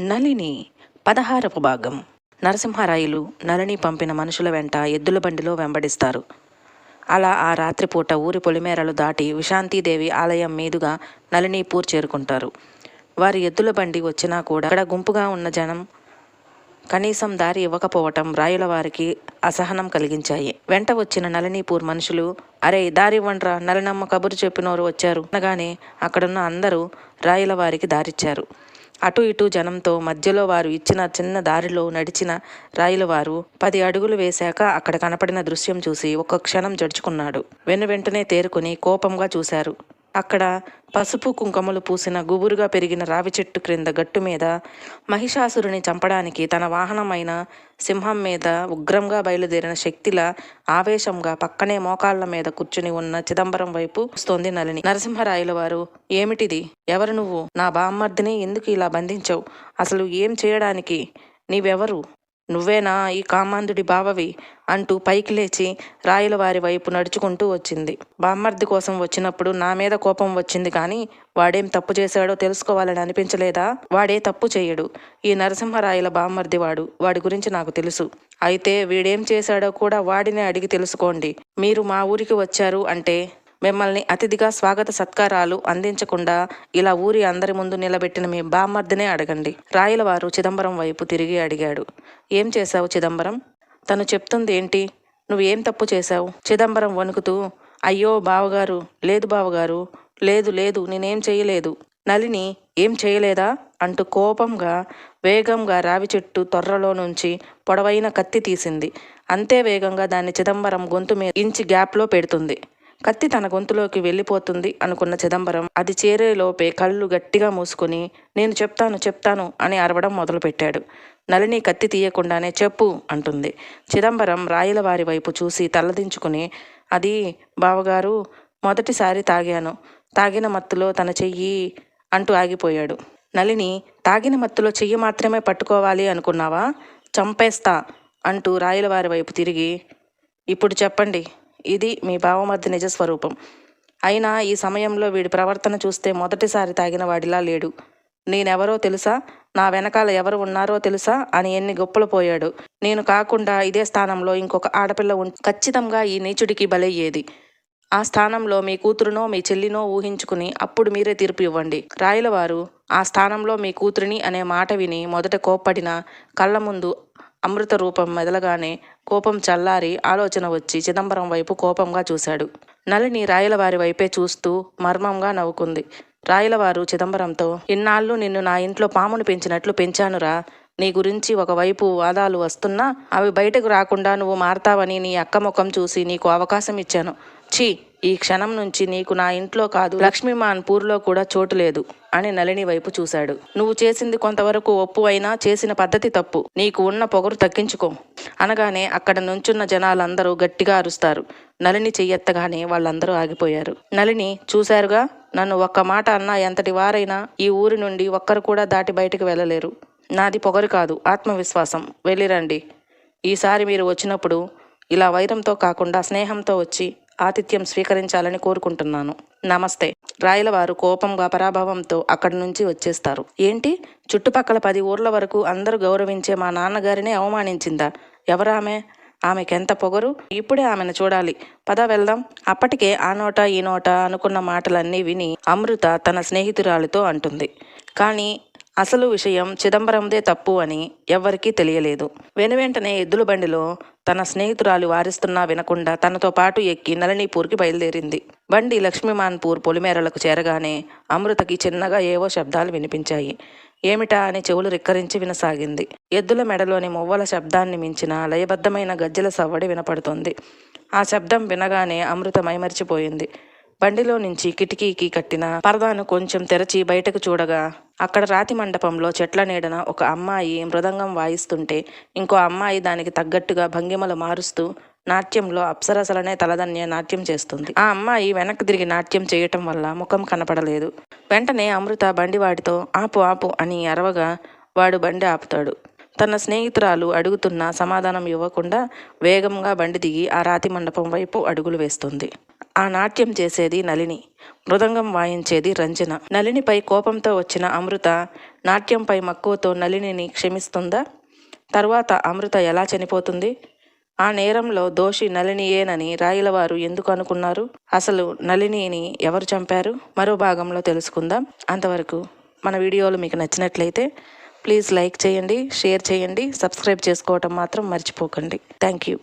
నలిని పదహారపు భాగం. నరసింహారాయులు నలిని పంపిన మనుషుల వెంట ఎద్దుల బండిలో వెంబడిస్తారు. అలా ఆ రాత్రిపూట ఊరి పొలిమేరలు దాటి విశాంతిదేవి ఆలయం మీదుగా నలినీపూర్ చేరుకుంటారు. వారి ఎద్దుల బండి వచ్చినా కూడా అక్కడ గుంపుగా ఉన్న జనం కనీసం దారి ఇవ్వకపోవటం రాయుల వారికి అసహనం కలిగించాయి. వెంట వచ్చిన నలినీపూర్ మనుషులు అరే దారి ఇవ్వండ్రా నలినమ్మ కబురు చెప్పినోరు వచ్చారు అనగానే అక్కడున్న అందరూ రాయుల వారికి దారిచ్చారు. అటు ఇటు జనంతో మధ్యలో వారు ఇచ్చిన చిన్న దారిలో నడిచిన రాయలవారు పది అడుగులు వేశాక అక్కడ కనపడిన దృశ్యం చూసి ఒక్క క్షణం జడుచుకున్నాడు. వెను వెంటనే తేరుకుని కోపంగా చూశారు. అక్కడ పసుపు కుంకుమలు పూసిన గుబురుగా పెరిగిన రావి చెట్టు క్రింద గట్టు మీద మహిషాసురుని చంపడానికి తన వాహనమైన సింహం మీద ఉగ్రంగా బయలుదేరిన శక్తిలా ఆవేశంగా పక్కనే మోకాళ్ళ మీద కూర్చుని ఉన్న చిదంబరం వైపు వస్తోంది నలిని నరసింహరాయల వారు ఏమిటిది? ఎవరు నువ్వు? నా బామ్మర్దిని ఎందుకు ఇలా బంధించావు? అసలు ఏం చేయడానికి? నీవెవరు? నువ్వేనా ఈ కామాంధుడి బావవి? అంటూ పైకి లేచి రాయల వారి వైపు నడుచుకుంటూ వచ్చింది. బామ్మర్ది కోసం వచ్చినప్పుడు నా మీద కోపం వచ్చింది కానీ వాడేం తప్పు చేశాడో తెలుసుకోవాలని అనిపించలేదా? వాడే తప్పు చేయడు. ఈ నరసింహరాయల బామ్మర్ది వాడు. వాడి గురించి నాకు తెలుసు. అయితే వీడేం చేశాడో కూడా వాడినే అడిగి తెలుసుకోండి. మీరు మా ఊరికి వచ్చారు అంటే మిమ్మల్ని అతిథిగా స్వాగత సత్కారాలు అందించకుండా ఇలా ఊరి అందరి ముందు నిలబెట్టిన మీ బామ్మర్దినే అడగండి. రాయలవారు చిదంబరం వైపు తిరిగి అడిగాడు. ఏం చేశావు చిదంబరం? తను చెప్తుంది ఏంటి? నువ్వేం తప్పు చేశావు? చిదంబరం వణుకుతూ అయ్యో బావగారు లేదు బావగారు లేదు లేదు నేనేం చేయలేదు. నలిని ఏం చేయలేదా? అంటూ కోపంగా వేగంగా రావి చెట్టు తొర్రలో నుంచి పొడవైన కత్తి తీసింది. అంతే వేగంగా దాన్ని చిదంబరం గొంతు మీద ఇంచి గ్యాప్లో పెడుతుంది. కత్తి తన గొంతులోకి వెళ్ళిపోతుంది అనుకున్న చిదంబరం. అది చేరేలోపే కళ్ళు గట్టిగా మూసుకుని నేను చెప్తాను చెప్తాను అని అరవడం మొదలుపెట్టాడు. నలిని కత్తి తీయకుండానే చెప్పు అంటుంది. చిదంబరం రాయల వారి వైపు చూసి తలదించుకుని అది బావగారు మొదటిసారి తాగాను. తాగిన మత్తులో తన చెయ్యి అంటూ ఆగిపోయాడు. నలిని తాగిన మత్తులో చెయ్యి మాత్రమే పట్టుకోవాలి అనుకున్నావా? చంపేస్తా అంటూ రాయల వారి వైపు తిరిగి ఇప్పుడు చెప్పండి. ఇది మీ బావమర్ది నిజ స్వరూపం. అయినా ఈ సమయంలో వీడి ప్రవర్తన చూస్తే మొదటిసారి తాగిన వాడిలా లేడు. నేనెవరో తెలుసా? నా వెనకాల ఎవరు ఉన్నారో తెలుసా? అని ఎన్ని గొప్పలు పోయాడు. నేను కాకుండా ఇదే స్థానంలో ఇంకొక ఆడపిల్ల ఉం ఖచ్చితంగా ఈ నీచుడికి బలయ్యేది. ఆ స్థానంలో మీ కూతురునో మీ చెల్లినో ఊహించుకుని అప్పుడు మీరే తీర్పు ఇవ్వండి. రాయలవారు ఆ స్థానంలో మీ కూతురిని అనే మాట విని మొదట కోప్పడిన కళ్ళ ముందు అమృత రూపం మెదలగానే కోపం చల్లారి ఆలోచన వచ్చి చిదంబరం వైపు కోపంగా చూశాడు. నలిని రాయలవారి వైపే చూస్తూ మర్మంగా నవ్వుకుంది. రాయలవారు చిదంబరంతో ఇన్నాళ్ళు నిన్ను నా ఇంట్లో పామును పెంచినట్లు పెంచానురా. నీ గురించి ఒకవైపు వాదాలు వస్తున్నా అవి బయటకు రాకుండా నువ్వు మారతావని నీ అక్క ముఖం చూసి నీకు అవకాశం ఇచ్చాను. ఛీ ఈ క్షణం నుంచి నీకు నా ఇంట్లో కాదు లక్ష్మీమాన్ పూర్లో కూడా చోటు లేదు అని నలిని వైపు చూశాడు. నువ్వు చేసింది కొంతవరకు ఒప్పు అయినా చేసిన పద్ధతి తప్పు. నీకు ఉన్న పొగరు తగ్గించుకో. అనగానే అక్కడ నుంచున్న జనాలందరూ గట్టిగా అరుస్తారు. నలిని చెయ్యెత్తగానే వాళ్ళందరూ ఆగిపోయారు. నలిని చూశారుగా? నన్ను ఒక్క మాట అన్నా ఎంతటి వారైనా ఈ ఊరి నుండి ఒక్కరు కూడా దాటి బయటకు వెళ్ళలేరు. నాది పొగరు కాదు ఆత్మవిశ్వాసం. వెళ్ళిరండి. ఈసారి మీరు వచ్చినప్పుడు ఇలా వైరంతో కాకుండా స్నేహంతో వచ్చి ఆతిథ్యం స్వీకరించాలని కోరుకుంటున్నాను. నమస్తే. రాయలవారు కోపంగా పరాభవంతో అక్కడి నుంచి వచ్చేస్తారు. ఏంటి? చుట్టుపక్కల పది ఊర్ల వరకు అందరూ గౌరవించే మా నాన్నగారినే అవమానించిందా? ఎవరామె? ఆమెకెంత పొగరు? ఇప్పుడే ఆమెను చూడాలి. పద వెళ్దాం. అప్పటికే ఆ నోట ఈ నోట అనుకున్న మాటలన్నీ విని అమృత తన స్నేహితురాలితో అంటుంది. కానీ అసలు విషయం చిదంబరందే తప్పు అని ఎవ్వరికీ తెలియలేదు. వెనువెంటనే ఎద్దుల బండిలో తన స్నేహితురాలు వారిస్తున్నా వినకుండా తనతో పాటు ఎక్కి నళనీపూర్కి బయలుదేరింది. బండి లక్ష్మీమాన్పూర్ పొలిమేరలకు చేరగానే అమృతకి చిన్నగా ఏవో శబ్దాలు వినిపించాయి. ఏమిటా అని చెవులు రిక్కరించి వినసాగింది. ఎద్దుల మెడలోని మువ్వల శబ్దాన్ని మించిన లయబద్ధమైన గజ్జెల సవ్వడి వినపడుతోంది. ఆ శబ్దం వినగానే అమృత మైమరిచిపోయింది. బండిలో నుంచి కిటికీకి కట్టిన పరదాను కొంచెం తెరచి బయటకు చూడగా అక్కడ రాతి మండపంలో చెట్ల నీడన ఒక అమ్మాయి మృదంగం వాయిస్తుంటే ఇంకో అమ్మాయి దానికి తగ్గట్టుగా భంగిమలు మారుస్తూ నాట్యంలో అప్సరసలనే తలదన్య నాట్యం చేస్తుంది. ఆ అమ్మాయి వెనక్కి తిరిగి నాట్యం చేయటం వల్ల ముఖం కనపడలేదు. వెంటనే అమృత బండివాడితో ఆపు ఆపు అని అరవగా వాడు బండి ఆపుతాడు. తన స్నేహితురాలు అడుగుతున్న సమాధానం ఇవ్వకుండా వేగంగా బండి దిగి ఆ రాతి మండపం వైపు అడుగులు వేస్తుంది. ఆ నాట్యం చేసేది నలిని మృదంగం వాయించేది రంజన. నలినిపై కోపంతో వచ్చిన అమృత నాట్యంపై మక్కువతో నలినిని క్షమిస్తుందా? తర్వాత అమృత ఎలా చనిపోతుంది? ఆ నేరంలో దోషి నలినియేనని రాయలవారు ఎందుకు అనుకున్నారు? అసలు నలినిని ఎవరు చంపారు? మరో భాగంలో తెలుసుకుందాం. అంతవరకు మన వీడియోలు మీకు నచ్చినట్లయితే ప్లీజ్ లైక్ చేయండి షేర్ చేయండి సబ్స్క్రైబ్ చేసుకోవటం మాత్రం మర్చిపోకండి. Thank you.